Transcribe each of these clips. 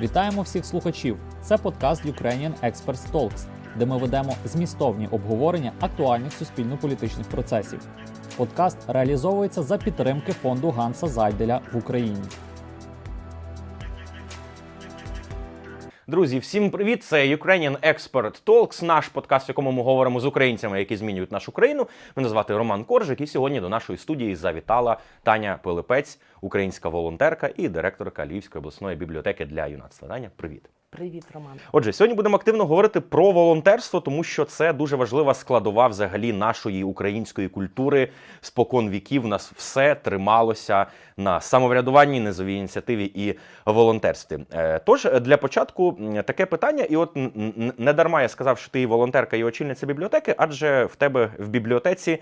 Вітаємо всіх слухачів! Це подкаст Ukrainian Experts Talks, де ми ведемо змістовні обговорення актуальних суспільно-політичних процесів. Подкаст реалізовується за підтримки фонду Ганса Зайделя в Україні. Друзі, всім привіт! Це Ukrainian Expert Talks, наш подкаст, в якому ми говоримо з українцями, які змінюють нашу країну. Мене звати Роман Коржик, і сьогодні до нашої студії завітала Таня Пилипець, українська волонтерка і директорка Львівської обласної бібліотеки для юнацтва. Таня, привіт. Привіт, Роман. Отже, сьогодні будемо активно говорити про волонтерство, тому що це дуже важлива складова взагалі нашої української культури. Спокон віків нас все трималося на самоврядуванні, низовій ініціативі і волонтерстві. Е, Тож для початку таке питання, і от не дарма я сказав, що ти і волонтерка, і очільниця бібліотеки, адже в тебе в бібліотеці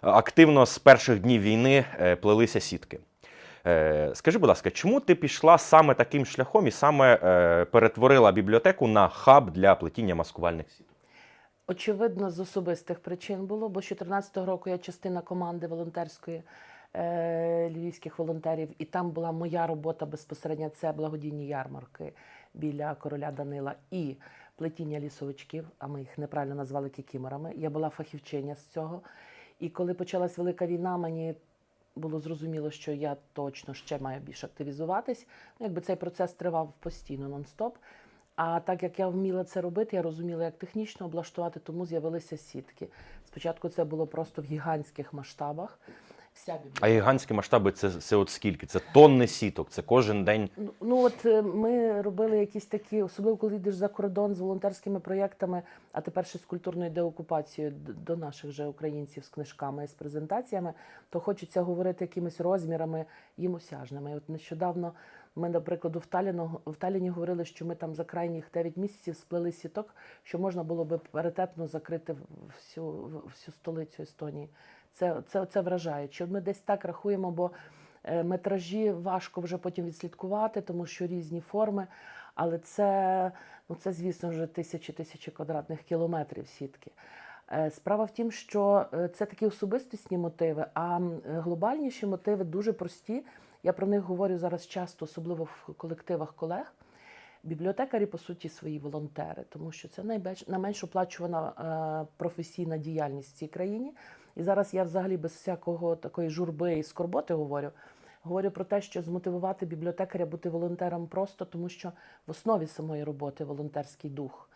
активно з перших днів війни е, плелися сітки. Е, Скажи, будь ласка, чому ти пішла саме таким шляхом і саме е, перетворила бібліотеку на хаб для плетіння маскувальних сіток? Очевидно, з особистих причин було, бо з 2014 року я частина команди волонтерської е, львівських волонтерів, і там була моя робота безпосередньо. Це благодійні ярмарки біля короля Данила і плетіння лісовичків, а ми їх неправильно назвали кікіморами. Я була фахівчиня з цього. І коли почалась велика війна, мені було зрозуміло, що я точно ще маю більш активізуватись. Ну, якби цей процес тривав постійно нон-стоп. А так як я вміла це робити, я розуміла, як технічно облаштувати, тому з'явилися сітки. Спочатку це було просто в гігантських масштабах. Вся бібліотека. А гігантські масштаби це, це от скільки? Це тонни сіток, це кожен день. Ну, Ну от е, ми робили якісь такі, особливо коли йдеш за кордон з волонтерськими проєктами, а тепер ще з культурною деокупацією до наших же українців з книжками і з презентаціями, то хочеться говорити якимись розмірами їм осяжними. От нещодавно ми, наприклад, в Таліну в Таліні говорили, що ми там за крайніх 9 місяців сплели сіток, що можна було би паритетно закрити всю, всю столицю Естонії. Це, це, це вражає. Чи ми десь так рахуємо, бо Е, Метражі важко вже потім відслідкувати, тому що різні форми. Але це, ну це звісно, вже тисячі тисячі квадратних кілометрів сітки. Е, Справа в тім, що е, це такі особистісні мотиви, а глобальніші мотиви дуже прості. Я про них говорю зараз часто, особливо в колективах колег. Бібліотекарі, по суті, свої волонтери, тому що це найбільш найменш оплачувана професійна діяльність в цій країні. І зараз я взагалі без всякого такої журби і скорботи говорю. Говорю про те, що змотивувати бібліотекаря бути волонтером просто, тому що в основі самої роботи волонтерський дух.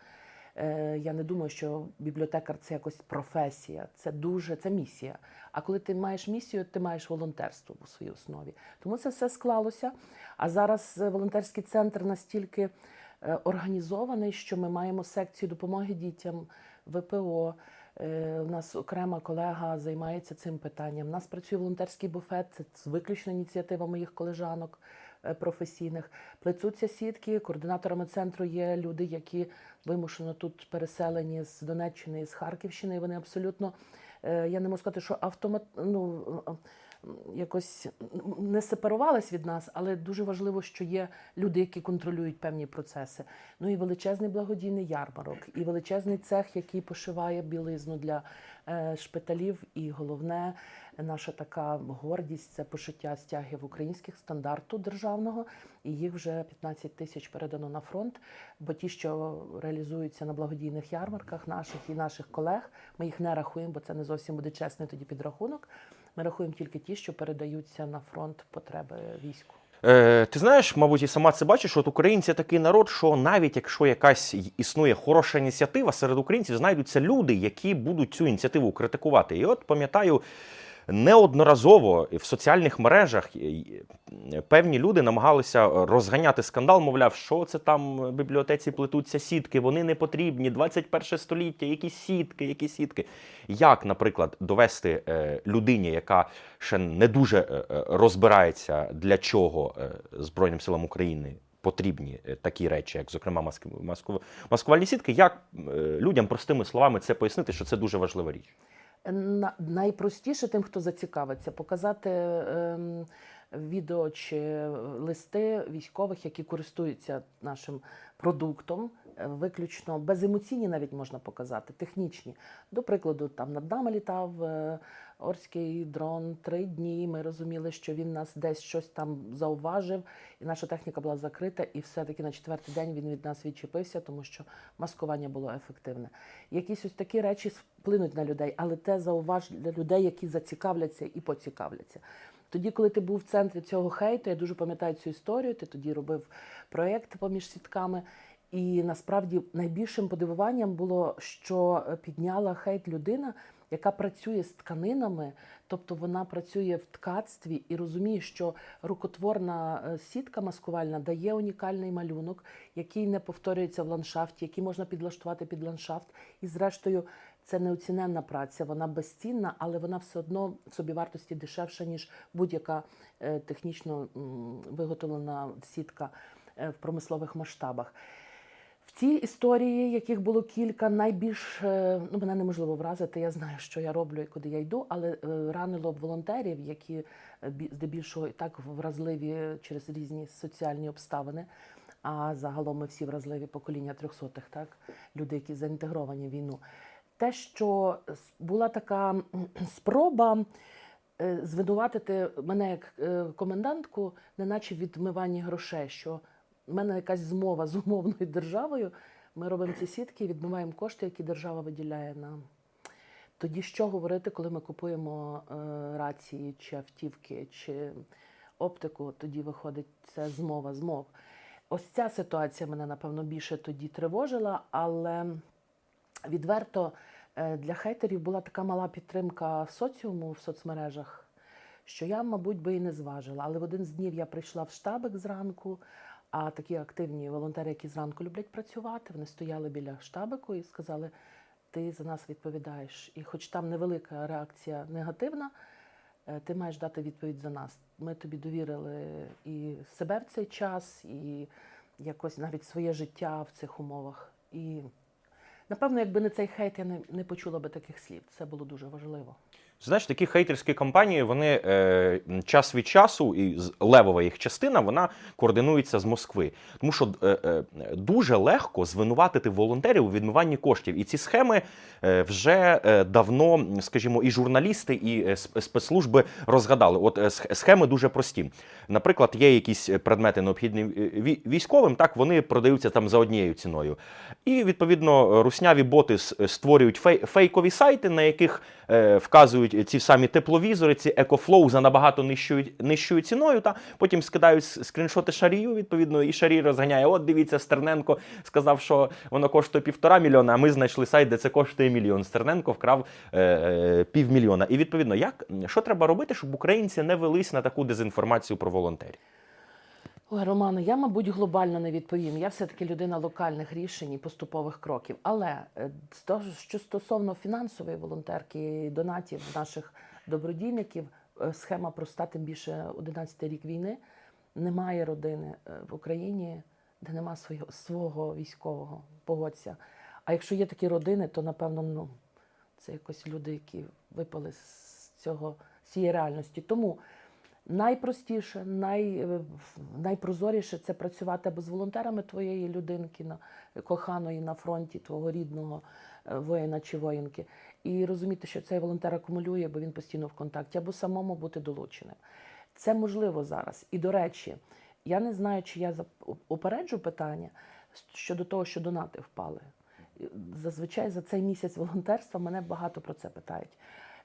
Е, Я не думаю, що бібліотекар це якось професія, це дуже це місія. А коли ти маєш місію, ти маєш волонтерство у своїй основі. Тому це все склалося. А зараз е, волонтерський центр настільки е, організований, що ми маємо секцію допомоги дітям, ВПО. Е, У нас окрема колега займається цим питанням. У нас працює волонтерський буфет, це виключно ініціатива моїх колежанок е, професійних. Плецуться сітки. Координаторами центру є люди, які вимушено тут переселені з Донеччини і з Харківщини. І вони абсолютно, е, я не можу сказати, що автомат, ну, якось не сепарувались від нас, але дуже важливо, що є люди, які контролюють певні процеси. Ну і величезний благодійний ярмарок, і величезний цех, який пошиває білизну для е, шпиталів. І головне, наша така гордість це пошиття стягів українських стандарту державного. І їх вже 15 тисяч передано на фронт. Бо ті, що реалізуються на благодійних ярмарках наших і наших колег, ми їх не рахуємо, бо це не зовсім буде чесний тоді підрахунок. Ми рахуємо тільки ті, що передаються на фронт потреби війську. Е, ти знаєш, мабуть, і сама це бачиш, от українці такий народ, що навіть якщо якась існує хороша ініціатива, серед українців знайдуться люди, які будуть цю ініціативу критикувати. І от пам'ятаю. Неодноразово в соціальних мережах е, певні люди намагалися розганяти скандал, мовляв, що це там в бібліотеці плетуться сітки, вони не потрібні, 21 століття, які сітки, які сітки. Як, наприклад, довести е, людині, яка ще не дуже е, розбирається, для чого Збройним силам України потрібні такі речі, як, зокрема, маск- маску- маскувальні сітки, як людям простими словами це пояснити, що це дуже важлива річ? На- найпростіше тим, хто зацікавиться, показати ем, відео чи листи військових, які користуються нашим продуктом, виключно беземоційні, навіть можна показати, технічні. До прикладу, там над нами літав е, орський дрон три дні. Ми розуміли, що він нас десь щось там зауважив, і наша техніка була закрита. І все-таки на четвертий день він від нас відчепився, тому що маскування було ефективне. Якісь ось такі речі вплинуть на людей, але те зауваж для людей, які зацікавляться і поцікавляться. Тоді, коли ти був в центрі цього хейту, я дуже пам'ятаю цю історію. Ти тоді робив проєкт поміж сітками. І насправді найбільшим подивуванням було, що е, підняла хейт людина, яка працює з тканинами, тобто вона працює в ткацтві і розуміє, що рукотворна е, сітка маскувальна дає унікальний малюнок, який не повторюється в ландшафті, який можна підлаштувати під ландшафт. І зрештою, це неоціненна праця, вона безцінна, але вона все одно в собівартості дешевша, ніж будь-яка е, технічно виготовлена сітка в промислових масштабах. В цій історії, яких було кілька, найбільш е, ну мене неможливо вразити. Я знаю, що я роблю і куди я йду, але е, ранило б волонтерів, які е, бі- здебільшого і так вразливі через різні соціальні обставини. А загалом ми всі вразливі покоління трьохсотих, так люди, які заінтегровані в війну. Те, що була така спроба звинуватити мене як комендантку, неначе в відмиванні грошей, що в мене якась змова з умовною державою. Ми робимо ці сітки і відмиваємо кошти, які держава виділяє нам. Тоді що говорити, коли ми купуємо е, рації чи автівки, чи оптику, тоді виходить це змова змов. Ось ця ситуація мене, напевно, більше тоді тривожила, але відверто е, для хейтерів була така мала підтримка соціуму в соцмережах, що я, мабуть, би і не зважила. Але в один з днів я прийшла в штабик зранку, а такі активні волонтери, які зранку люблять працювати, вони стояли біля штабику і сказали: ти за нас відповідаєш. І хоч там невелика реакція негативна, е, ти маєш дати відповідь за нас. Ми тобі довірили і себе в цей час, і якось навіть своє життя в цих умовах. І напевно, якби не цей хейт, я не, не почула би таких слів. Це було дуже важливо. Знаєш, такі хейтерські кампанії, вони е, час від часу, і левова їх частина, вона координується з Москви. Тому що е, е, дуже легко звинуватити волонтерів у відмиванні коштів. І ці схеми е, вже е, давно, скажімо, і журналісти, і е, спецслужби розгадали. От е, схеми дуже прості. Наприклад, є якісь предмети необхідні е, військовим, так вони продаються там за однією ціною. І відповідно русняві боти створюють фей- фейкові сайти, на яких е, вказують ці самі тепловізори, ці екофлоу за набагато нижчою, нижчою ціною. Та потім скидають скріншоти шарію. Відповідно, і шарій розганяє. От дивіться, Стерненко сказав, що воно коштує півтора мільйона. А ми знайшли сайт, де це коштує мільйон. Стерненко вкрав е, е, півмільйона. І відповідно, як що треба робити, щоб українці не велись на таку дезінформацію про волонтерів? Ой, Романе, я, мабуть, глобально не відповім. Я все-таки людина локальних рішень і поступових кроків. Але е, що стосовно фінансової волонтерки донатів наших добродійників, е, схема проста, тим більше 11 рік війни. Немає родини е, в Україні, де нема свого, свого військового. Погодься. А якщо є такі родини, то напевно ну, це якось люди, які випали з цього з цієї реальності. Тому найпростіше, най, е, найпрозоріше це працювати або з волонтерами твоєї людинки, на, коханої на фронті, твого рідного е, воїна чи воїнки, і розуміти, що цей волонтер акумулює, бо він постійно в контакті, або самому бути долученим. Це можливо зараз. І до речі, я не знаю, чи я упереджу питання щодо того, що донати впали. Зазвичай за цей місяць волонтерства мене багато про це питають.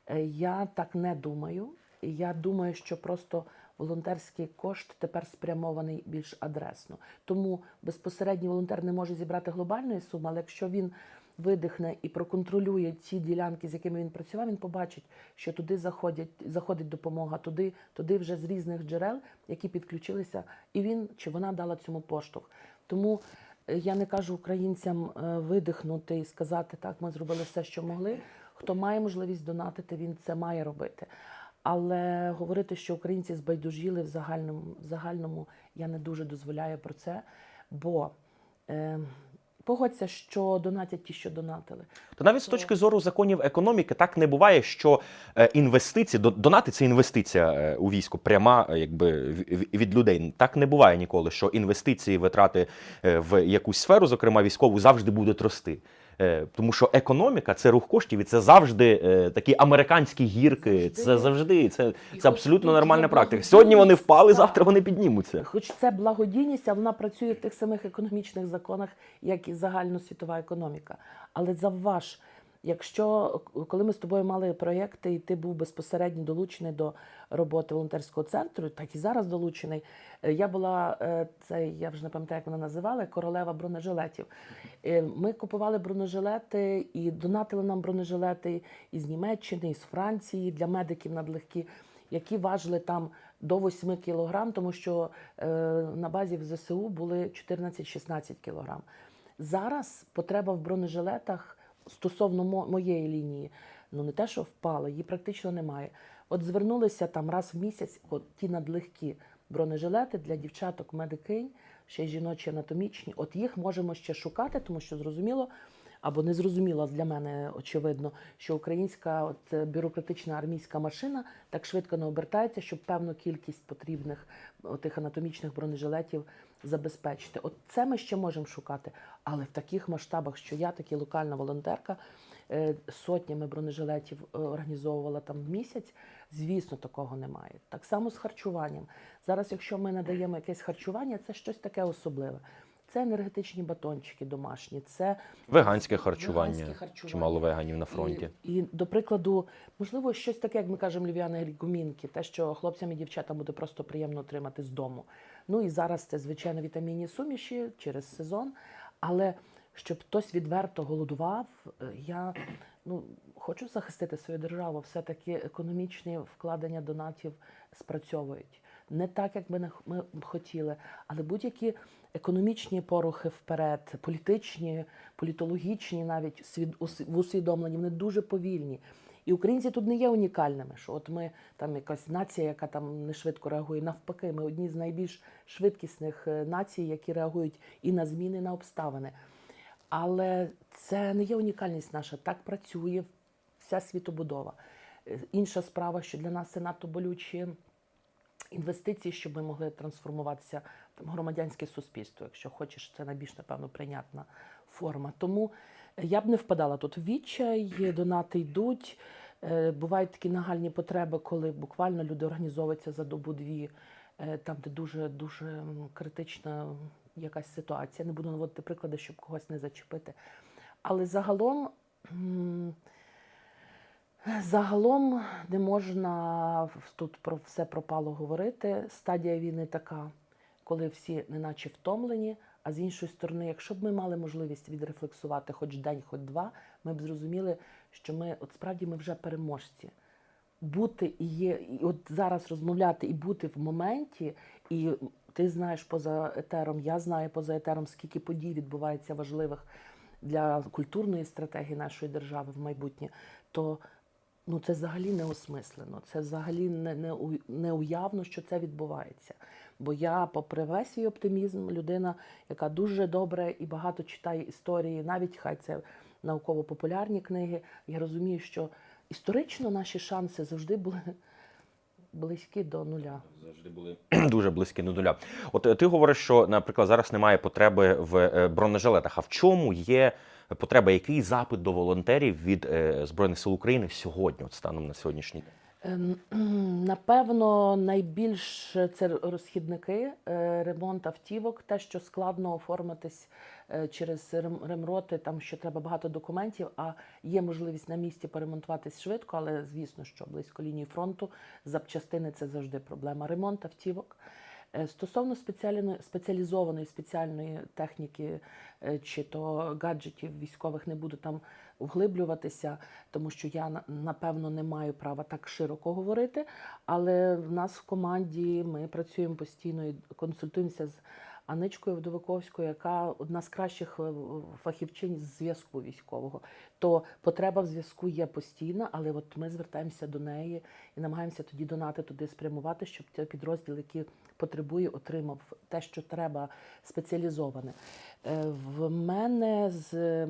Е, Я так не думаю. Я думаю, що просто волонтерський кошт тепер спрямований більш адресно. Тому безпосередній волонтер не може зібрати глобальної суми, але якщо він видихне і проконтролює ті ділянки, з якими він працював, він побачить, що туди заходять, заходить допомога, туди, туди вже з різних джерел, які підключилися, і він чи вона дала цьому поштовх. Тому е, я не кажу українцям е, видихнути і сказати, так, ми зробили все, що могли. Хто має можливість донатити, він це має робити. Але говорити, що українці збайдужіли в загальному, в загальному я не дуже дозволяю про це, бо е, погодься, що донатять ті, що донатили. То навіть з точки зору законів економіки так не буває, що е, інвестиції, до- донати це інвестиція е, у військо, пряма е, якби від людей. Так не буває ніколи, що інвестиції, витрати в якусь сферу, зокрема військову, завжди будуть рости. Е, Тому що економіка це рух коштів, і це завжди е, такі американські гірки. Завжди. Це завжди це, це абсолютно нормальна практика. Сьогодні вони впали, завтра вони піднімуться. Хоч це благодійність, а вона працює в тих самих економічних законах, як і загальносвітова економіка. Але завваж, якщо коли ми з тобою мали проєкти, і ти був безпосередньо долучений до роботи волонтерського центру, так і зараз долучений. е, Я була е, це, я вже не пам'ятаю, як вона називала, королева бронежилетів. Е, Ми купували бронежилети і донатили нам бронежилети із Німеччини, із Франції для медиків надлегкі, які важили там до 8 кілограм, тому що на базі в ЗСУ були 14-16 кілограм. Зараз потреба в бронежилетах стосовно моєї лінії, ну не те, що впала, її практично немає. От звернулися там раз в місяць, от ті надлегкі бронежилети для дівчаток, медикинь, ще й жіночі анатомічні. От їх можемо ще шукати, тому що зрозуміло. Або не зрозуміло для мене очевидно, що українська от, бюрократична армійська машина так швидко не обертається, щоб певну кількість потрібних тих анатомічних бронежилетів забезпечити. От це ми ще можемо шукати. Але в таких масштабах, що я, такі локальна волонтерка, е, сотнями бронежилетів е, організовувала там в місяць, звісно, такого немає. Так само з харчуванням. Зараз, якщо ми надаємо якесь харчування, це щось таке особливе. Це енергетичні батончики домашні, це Веганське харчування. Веганське харчування. Чимало веганів на фронті. і, і, до прикладу, можливо, щось таке, як ми кажемо, львів'яни гумінки, те, що хлопцям і дівчатам буде просто приємно отримати з дому. Ну і зараз це, звичайно, вітамінні суміші через сезон. Але щоб хтось відверто голодував, е, я ну, хочу захистити свою державу. Все-таки економічні вкладення донатів спрацьовують. Не так, як би ми хотіли, але будь-які економічні порухи вперед, політичні, політологічні, навіть в усвідомленні, вони дуже повільні. І українці тут не є унікальними, що от ми там якась нація, яка там не швидко реагує. Навпаки, ми одні з найбільш швидкісних е, націй, які реагують і на зміни, і на обставини. Але це не є унікальність наша. Так працює вся світобудова. Е, Інша справа, що для нас це надто болючі інвестиції, щоб ми могли трансформуватися в громадянське суспільство. Якщо хочеш, це найбільш напевно прийнятна форма. Тому я б не впадала тут в відчай, донати йдуть. Е, Бувають такі нагальні потреби, коли буквально люди організовуються за добу-дві, е, там, де дуже дуже критична якась ситуація. Не буду наводити приклади, щоб когось не зачепити. Але загалом. Загалом не можна тут про все пропало говорити. Стадія війни така, коли всі неначе втомлені. А з іншої сторони, якщо б ми мали можливість відрефлексувати хоч день, хоч два, ми б зрозуміли, що ми от справді ми вже переможці. Бути і є, і от зараз розмовляти і бути в моменті, і ти знаєш поза етером, я знаю поза етером, скільки подій відбувається важливих для культурної стратегії нашої держави в майбутнє, то ну це взагалі не осмислено. Це взагалі не, не, у- не уявно, що це відбувається. Бо я, попри весь свій оптимізм, людина, яка дуже добре і багато читає історії, навіть хай це науково-популярні книги, я розумію, що історично наші шанси завжди були близькі до нуля. Завжди були дуже близькі до нуля. От е, ти говориш, що, наприклад, зараз немає потреби в е, бронежилетах. А в чому є потреба? Який запит до волонтерів від е, Збройних сил України сьогодні, от станом на сьогоднішній день? Ем, Напевно, найбільш це розхідники, ремонт автівок, те, що складно оформитись через ремроти, там що треба багато документів, а є можливість на місці поремонтуватись швидко, але звісно, що близько лінії фронту запчастини це завжди проблема. Ремонт автівок. Е, Стосовно спеціалізованої спеціальної техніки е, чи то гаджетів військових не буду там вглиблюватися, тому що я напевно не маю права так широко говорити. Але в нас в команді ми працюємо постійно і консультуємося з Аничкою Вдовиковською, яка одна з кращих е, фахівчинь з зв'язку військового. То потреба в зв'язку є постійна, але от ми звертаємося до неї і намагаємося тоді донати туди спрямувати, щоб цей підрозділ, який потребує, отримав те, що треба спеціалізоване. Е, В мене з е,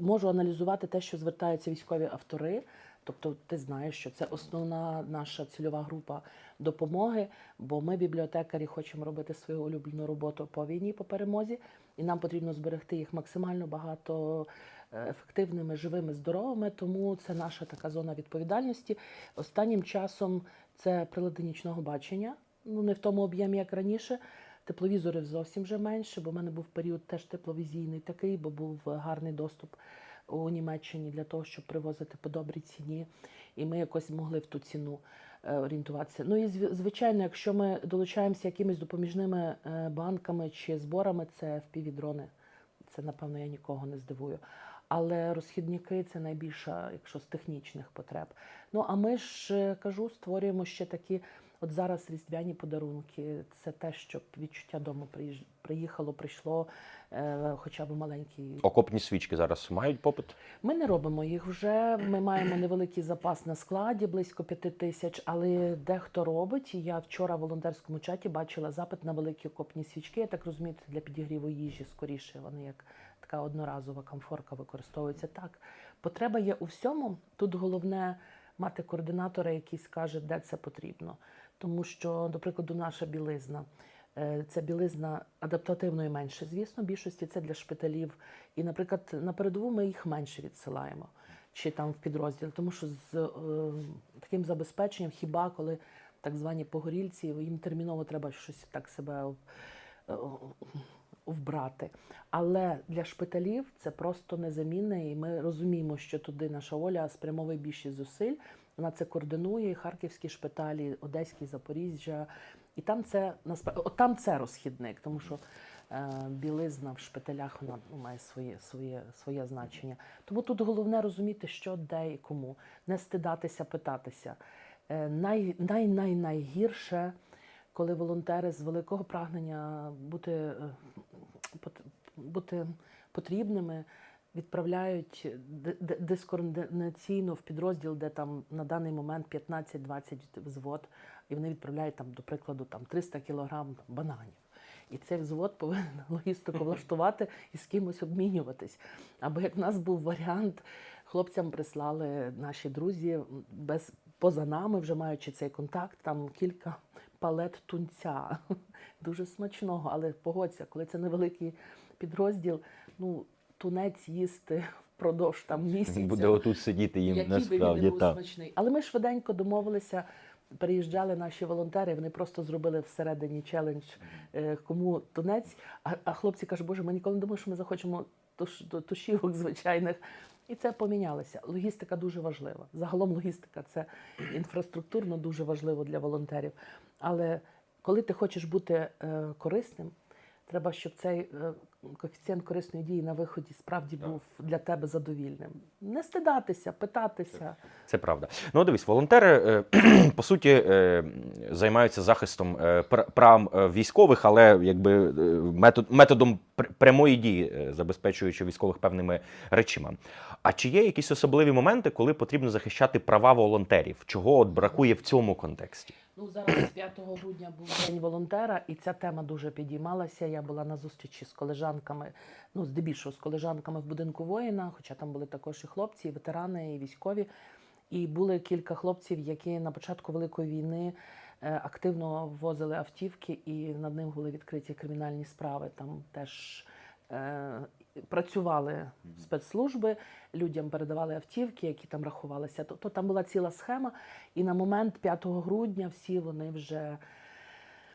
можу аналізувати те, що звертаються військові автори. Тобто, ти знаєш, що це основна наша цільова група допомоги, бо ми, бібліотекарі, хочемо робити свою улюблену роботу по війні, по перемозі, і нам потрібно зберегти їх максимально багато е, ефективними, живими, здоровими. Тому це наша така зона відповідальності. Останнім часом це прилади нічного бачення. Ну не в тому об'ємі, як раніше. Тепловізорів зовсім вже менше, бо в мене був період теж тепловізійний такий, бо був гарний доступ у Німеччині для того, щоб привозити по добрій ціні, і ми якось могли в ту ціну орієнтуватися. Ну і звичайно, якщо ми долучаємося якимись допоміжними е, банками чи зборами, це впівдрони. Це напевно я нікого не здивую. Але розхідники це найбільша, якщо з технічних потреб. Ну а ми ж е, кажу, створюємо ще такі. От зараз різдвяні подарунки, це те, щоб відчуття дому приїхало, прийшло, е, хоча б маленький Окопні свічки зараз мають попит. ми не робимо їх вже. Ми маємо невеликий запас на складі, близько п'яти тисяч, але дехто робить. Я вчора в волонтерському чаті бачила запит на великі окопні свічки. Я так розумію, це для підігріву їжі скоріше. Вони як така одноразова комфорка використовуються. Так, потреба є у всьому. Тут головне мати координатора, який скаже, де це потрібно. Тому що, до прикладу, наша білизна. Е, Це білизна адаптативної менше, звісно, більшості це для шпиталів. І, наприклад, на передову ми їх менше відсилаємо, чи там в підрозділ, тому що з е, таким забезпеченням, хіба коли так звані погорільці, їм терміново треба щось так себе е, вбрати. Але для шпиталів це просто незамінне, і ми розуміємо, що туди наша Оля спрямовує більшість зусиль. Вона це координує, харківські шпиталі, Одеський, Запоріжжя. І там це от там це розхідник, тому що е, білизна в шпиталях вона ну, має своє, своє, своє значення. Тому тут головне розуміти, що де і кому, не стидатися, питатися. Е, най, най, най, найгірше, коли волонтери з великого прагнення бути, е, бути потрібними. Відправляють ди- ди- дискоординаційно в підрозділ, де там на даний момент 15-20 взвод, і вони відправляють там, до прикладу, там 300 кілограм бананів. І цей взвод повинен логістику влаштувати і з кимось обмінюватись. Або як в нас був варіант, хлопцям прислали наші друзі без поза нами, вже маючи цей контакт, там кілька палет тунця. Дуже смачного, але погодься, коли це невеликий підрозділ, ну тунець їсти впродовж там місяця. Буде отут сидіти їм Який би він насправді був так. смачний. Але ми швиденько домовилися. Приїжджали наші волонтери, вони просто зробили всередині челендж, е, кому тунець. А, а хлопці кажуть, боже, ми ніколи не думали, що ми захочемо туш, тушівок звичайних. І це помінялося. Логістика дуже важлива. Загалом логістика це інфраструктурно дуже важливо для волонтерів. Але коли ти хочеш бути е, корисним, треба, щоб цей е, коефіцієнт корисної дії на виході справді був для тебе задовільним. Не стидатися, питатися. Це правда. Ну, дивись, волонтери е, по суті е, займаються захистом е, прав військових, але якби метод, методом прямої дії, забезпечуючи військових певними речима. А чи є якісь особливі моменти, коли потрібно захищати права волонтерів? Чого от бракує в цьому контексті? Ну зараз 5 грудня був день волонтера, і ця тема дуже підіймалася. Я була на зустрічі з колежанками, ну здебільшого з колежанками в будинку воїна, хоча там були також і хлопці, і ветерани, і військові. І були кілька хлопців, які на початку великої війни е, активно ввозили автівки, і над ним були відкриті кримінальні справи. Там теж е, працювали спецслужби, людям передавали автівки, які там рахувалися. Тобто там була ціла схема. І на момент 5 грудня всі вони вже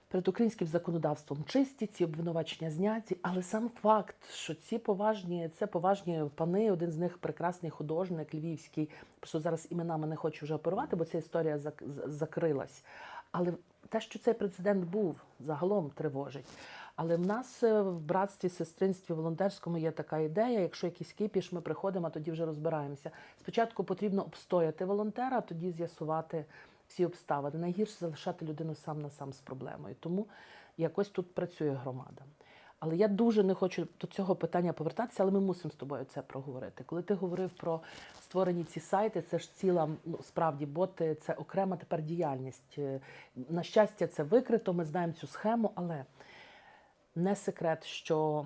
перед українським законодавством чисті, ці обвинувачення зняті. Але сам факт, що ці поважні, це поважні пани, один з них прекрасний художник львівський. Просто зараз іменами не хочу вже оперувати, бо ця історія зак- закрилась. Але те, що цей прецедент був, загалом тривожить. Але в нас е, в братстві, сестринстві, волонтерському є така ідея. Якщо якийсь кипіш, ми приходимо, а тоді вже розбираємося. Спочатку потрібно обстояти волонтера, а тоді з'ясувати всі обставини. Найгірше залишати людину сам на сам з проблемою. Тому якось тут працює громада. Але я дуже не хочу до цього питання повертатися, але ми мусимо з тобою це проговорити. Коли ти говорив про створені ці сайти, це ж ціла ну, справді боти, це окрема тепер діяльність. Е, На щастя, це викрито. Ми знаємо цю схему, але не секрет, що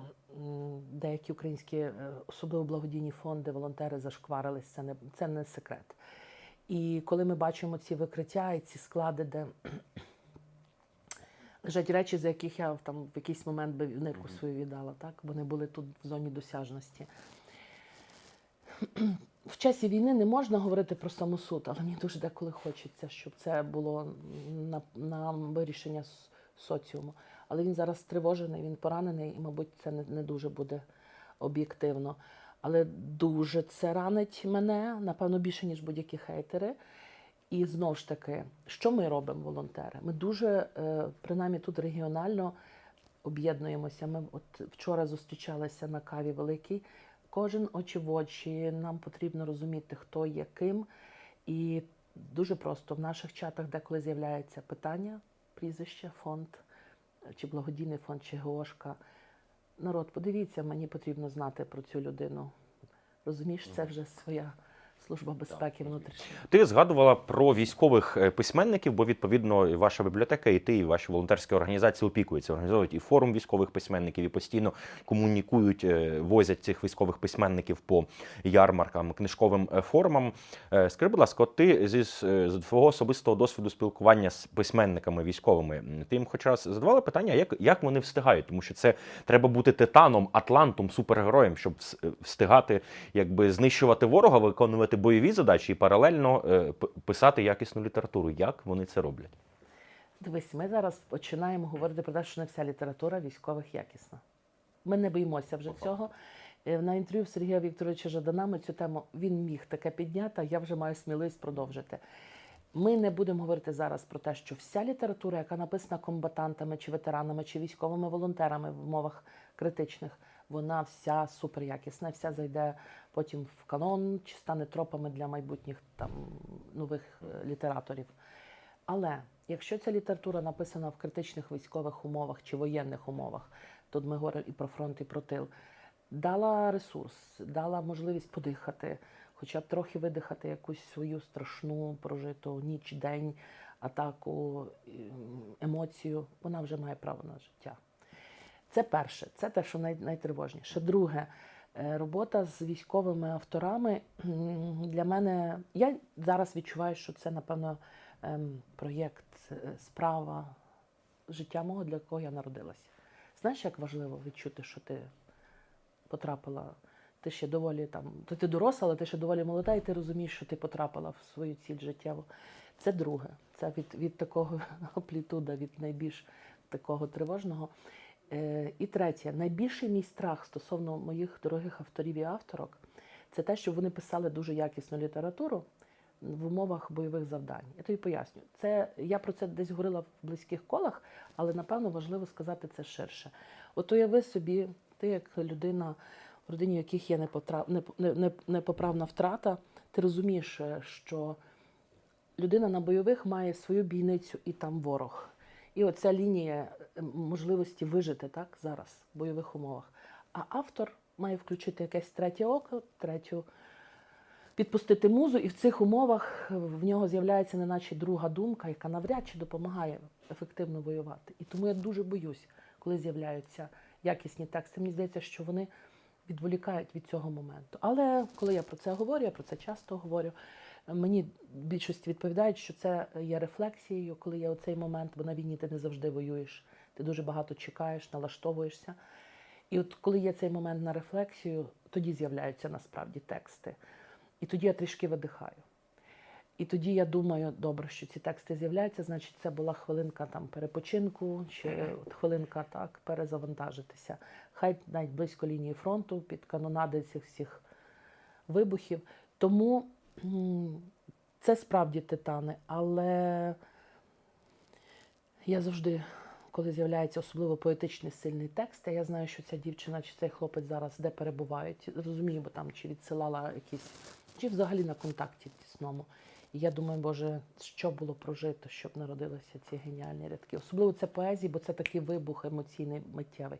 деякі українські, е, особливо благодійні фонди, волонтери зашкварились. Це не це не секрет. І коли ми бачимо ці викриття і ці склади, де лежать речі, за яких я там в якийсь момент би нирку свою віддала, так? Вони були тут в зоні досяжності. В часі війни не можна говорити про самосуд, але мені дуже деколи хочеться, щоб це було на, на вирішення соціуму. Але він зараз стривожений, він поранений, і, мабуть, це не, не дуже буде об'єктивно. Але дуже це ранить мене, напевно, більше, ніж будь-які хейтери. І знову ж таки, що ми робимо, волонтери? Ми дуже, е, принаймні тут регіонально об'єднуємося. Ми от вчора зустрічалися на каві великій. Кожен очі в очі. Нам потрібно розуміти, хто є ким. І дуже просто в наших чатах деколи з'являється питання, прізвище, фонд, чи благодійний фонд, чи ГОшка. Народ, подивіться, мені потрібно знати про цю людину. Розумієш, це вже своя служба безпеки внутрішня. Ти згадувала про військових е, письменників, бо відповідно і ваша бібліотека, і ти, і ваші волонтерські організації опікуються, організовують і форум військових письменників, і постійно комунікують, е, возять цих військових письменників по ярмаркам, книжковим е, форумам. Скажи, будь ласка, ти зі с- з твого особистого досвіду спілкування з письменниками військовими, ти їм хоч раз задавала питання, як, як вони встигають? Тому що це треба бути титаном, атлантом, супергероєм, щоб встигати якби знищувати ворога, виконувати бойові задачі і паралельно е, писати якісну літературу. Як вони це роблять? Дивись, ми зараз починаємо говорити про те, що не вся література військових якісна. Ми не боїмося вже цього. Е, На інтерв'ю Сергія Вікторовича Жадана ми цю тему він міг таке підняти, а я вже маю сміливість продовжити. Ми не будемо говорити зараз про те, що вся література, яка написана комбатантами чи ветеранами, чи військовими волонтерами в умовах критичних, вона вся суперякісна, вся зайде потім в канон чи стане тропами для майбутніх там нових е, літераторів. Але якщо ця література написана в критичних військових умовах чи воєнних умовах, тут ми говоримо і про фронт, і про тил, дала ресурс, дала можливість подихати, хоча б трохи видихати якусь свою страшну прожиту ніч, день, атаку, ем, емоцію, вона вже має право на життя. Це перше, це те, що най, найтривожніше. Друге, робота з військовими авторами для мене. Я зараз відчуваю, що це, напевно, ем, проєкт, е, справа життя мого, для кого я народилася. Знаєш, як важливо відчути, що ти потрапила. Ти ще доволі там, то ти доросла, але ти ще доволі молода, і ти розумієш, що ти потрапила в свою ціль життєву. Це друге. Це від, від такого амплітуда, від найбільш такого тривожного. Е, і третє, найбільший мій страх стосовно моїх дорогих авторів і авторок, це те, що вони писали дуже якісну літературу в умовах бойових завдань. Я тобі поясню. Це я про це десь говорила в близьких колах, але напевно важливо сказати це ширше. От уяви собі, ти як людина, в родині яких є не- не- непоправна втрата, ти розумієш, е, що людина на бойових має свою бійницю і там ворог. І оця лінія е, можливості вижити так зараз в бойових умовах. А автор має включити якесь третє око, третю підпустити музу, і в цих умовах в нього з'являється неначе друга думка, яка навряд чи допомагає ефективно воювати. І тому я дуже боюсь, коли з'являються якісні тексти. Мені здається, що вони відволікають від цього моменту. Але коли я про це говорю, я про це часто говорю. Мені більшість відповідають, що це є рефлексією, коли є оцей момент, бо на війні ти не завжди воюєш, ти дуже багато чекаєш, налаштовуєшся. І от коли є цей момент на рефлексію, тоді з'являються насправді тексти. І тоді я трішки видихаю. І тоді я думаю, добре, що ці тексти з'являються, значить, це була хвилинка там перепочинку, чи хвилинка так перезавантажитися. Хай навіть близько лінії фронту, під канонади цих всіх вибухів. Тому це справді титани, але я завжди, коли з'являється особливо поетичний сильний текст, а я знаю, що ця дівчина чи цей хлопець зараз де перебувають, розумію, бо там чи відсилала якісь, чи взагалі на контакті тісному. І я думаю, Боже, що було прожито, щоб народилися ці геніальні рядки. Особливо це поезії, бо це такий вибух емоційний миттєвий.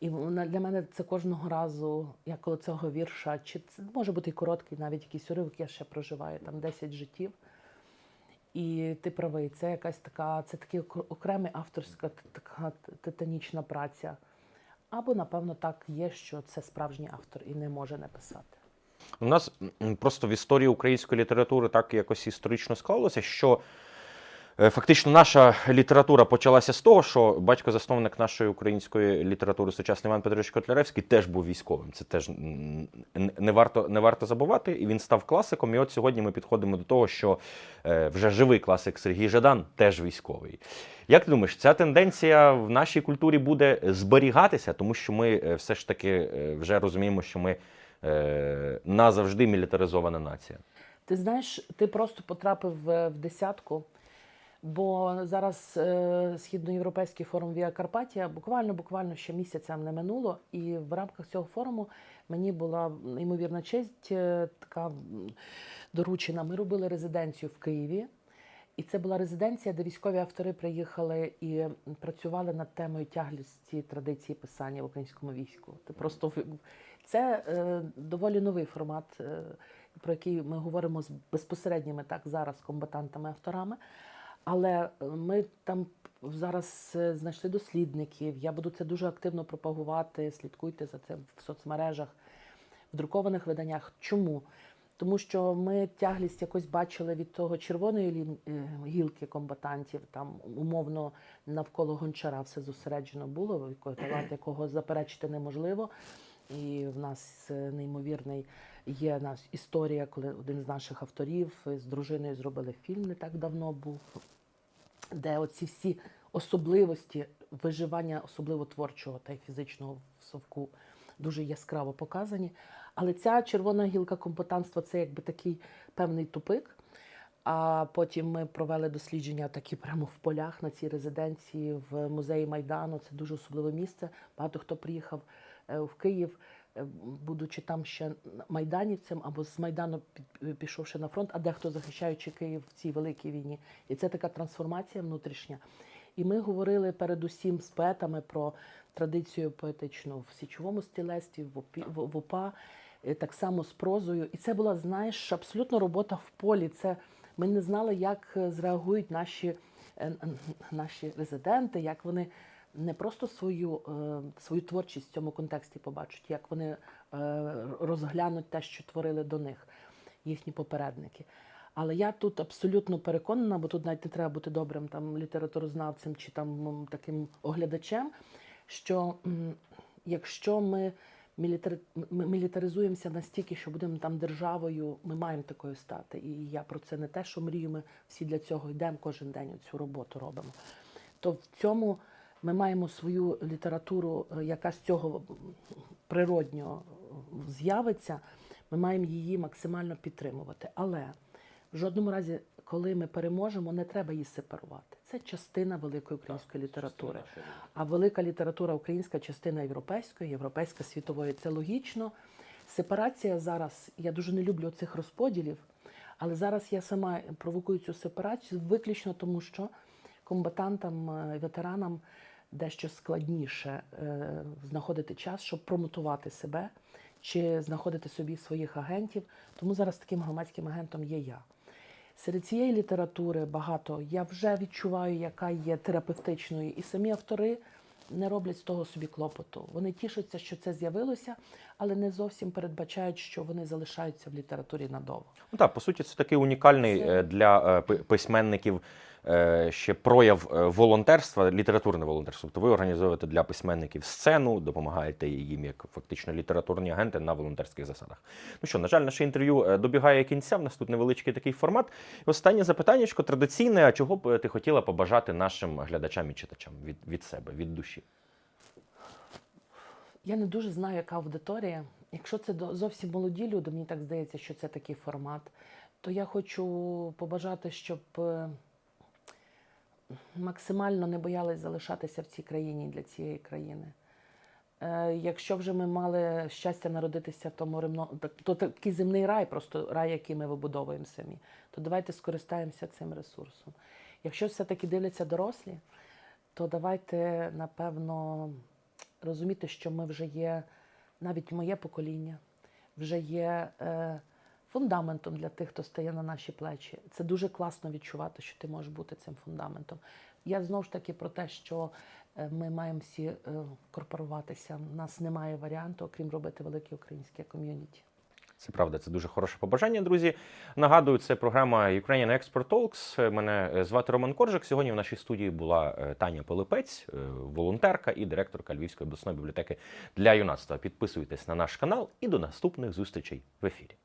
І для мене це кожного разу, як коли цього вірша, чи це може бути і короткий, навіть якийсь уривок, я ще проживаю там 10 життів. І ти правий, це якась така, це такий окр- окремий авторська така титанічна праця. Або, напевно, так є, що це справжній автор і не може не писати. У нас просто в історії української літератури так якось історично склалося, що фактично наша література почалася з того, що батько-засновник нашої української літератури, сучасний Іван Петрович Котляревський, теж був військовим. Це теж не варто, не варто забувати. І він став класиком. І от сьогодні ми підходимо до того, що е, вже живий класик Сергій Жадан теж військовий. Як ти думаєш, ця тенденція в нашій культурі буде зберігатися, тому що ми е, все ж таки е, вже розуміємо, що ми е, назавжди мілітаризована нація. Ти знаєш, ти просто потрапив в десятку, бо зараз е, східноєвропейський форум Віа Карпатія буквально буквально ще місяця не минуло, і в рамках цього форуму мені була неймовірна честь е, така доручена. Ми робили резиденцію в Києві. І це була резиденція, де військові автори приїхали і працювали над темою тяглісті традиції писання в українському війську. Ти просто це е, доволі новий формат, е, про який ми говоримо з безпосередніми так зараз комбатантами-авторами. Але е, ми там зараз е, знайшли дослідників. Я буду це дуже активно пропагувати. Слідкуйте за цим в соцмережах, в друкованих виданнях. Чому? Тому що ми тяглість якось бачили від того червоної е, гілки комбатантів, там умовно навколо гончара все зосереджено було, якого талант якого заперечити неможливо. І в нас неймовірний є нас історія, коли один з наших авторів з дружиною зробили фільм не так давно був, де оці всі особливості виживання, особливо творчого та й фізичного в совку, дуже яскраво показані. Але ця червона гілка компетентства це якби такий певний тупик. А потім ми провели дослідження такі прямо в полях на цій резиденції в музеї Майдану. Це дуже особливе місце. Багато хто приїхав е, в Київ, будучи там ще майданівцем або з Майдану під- пішовши на фронт, а дехто захищаючи Київ в цій великій війні. І це така трансформація внутрішня. І ми говорили передусім з поетами про традицію поетичну в січовому стілецтві, в ОПА, е, так само з прозою. І це була, знаєш, абсолютно робота в полі. Це ми не знали, як е, зреагують наші, е, наші резиденти, як вони не просто свою, е, свою творчість в цьому контексті побачать, як вони е, розглянуть те, що творили до них їхні попередники. Але я тут абсолютно переконана, бо тут навіть не треба бути добрим там літературознавцем чи там таким оглядачем, що якщо ми мілітари... мілітаризуємося настільки, що будемо там державою, ми маємо такою стати. І я про це не те, що мрію, ми всі для цього йдемо кожен день цю роботу робимо. То в цьому ми маємо свою літературу, е, яка з цього природньо е, з'явиться, ми маємо її максимально підтримувати. Але в жодному разі, коли ми переможемо, не треба її сепарувати. Це частина великої української літератури. А велика література українська частина європейської, європейська світової. Це логічно. Сепарація зараз, я дуже не люблю цих розподілів, але зараз я сама провокую цю сепарацію виключно тому, що комбатантам, е, ветеранам дещо складніше е, знаходити час, щоб промотувати себе чи знаходити собі своїх агентів. Тому зараз таким громадським агентом є я. Серед цієї літератури багато я вже відчуваю, яка є терапевтичною, і самі автори не роблять з того собі клопоту. Вони тішаться, що це з'явилося, але не зовсім передбачають, що вони залишаються в літературі надовго. Ну так, по суті, це такий унікальний Це- е, для е, письменників ще прояв е, волонтерства, літературне волонтерство. Тобто ви організовуєте для письменників сцену, допомагаєте їм як фактично літературні агенти на волонтерських засадах. Ну що, на жаль, наше інтерв'ю е, добігає кінця. В нас тут невеличкий такий формат. І останнє запитання традиційне: а чого б е, ти хотіла побажати нашим глядачам і читачам від, від себе, від душі? Я не дуже знаю, яка аудиторія. Якщо це зовсім молоді люди, мені так здається, що це такий формат, то я хочу побажати, щоб е, максимально не боялись залишатися в цій країні для цієї країни. Е, Якщо вже ми мали щастя народитися в тому ремно, то такий земний рай, просто рай, який ми вибудовуємо самі, то давайте скористаємося цим ресурсом. Якщо все-таки дивляться дорослі, то давайте, напевно, розуміти, що ми вже є, навіть моє покоління, вже є е, фундаментом для тих, хто стає на наші плечі. Це дуже класно відчувати, що ти можеш бути цим фундаментом. Я знову ж таки про те, що е, ми маємо всі е, корпоруватися. У нас немає варіанту, окрім робити велике українське ком'юніті. Це правда, це дуже хороше побажання, друзі. Нагадую, це програма Ukrainian Expert Talks. Мене е, звати Роман Коржик. Сьогодні в нашій студії була Таня Пилипець, е, волонтерка і директорка Львівської обласної бібліотеки для юнацтва. Підписуйтесь на наш канал і до наступних зустрічей в ефірі.